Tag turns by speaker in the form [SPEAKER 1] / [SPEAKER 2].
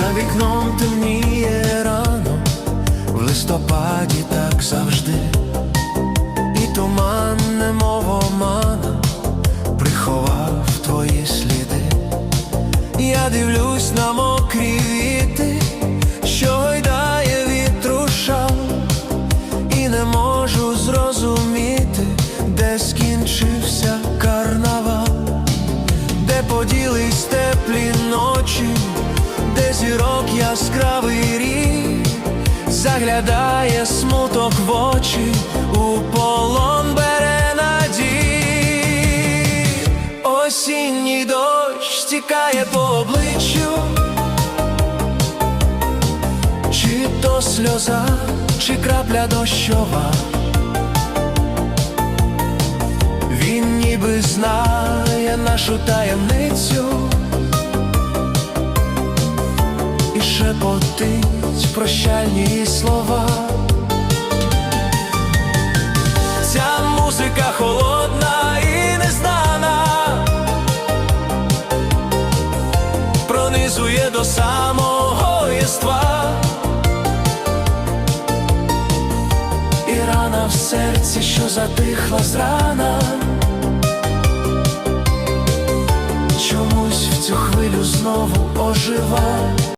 [SPEAKER 1] За вікном темніє рано, в листопаді так завжди, і туман, немов омана, приховав твої сліди. Я дивлюсь на мокрі яскравий рік, заглядає смуток в очі, у полон бере надій. Осінній дощ стікає по обличчю, чи то сльоза, чи крапля дощова. Він ніби знає нашу таємницю шепотить прощальні слова. Ця музика холодна і незнана, пронизує до самого єства. І рана в серці, що затихла зрана. Чомусь в цю хвилю знову ожива.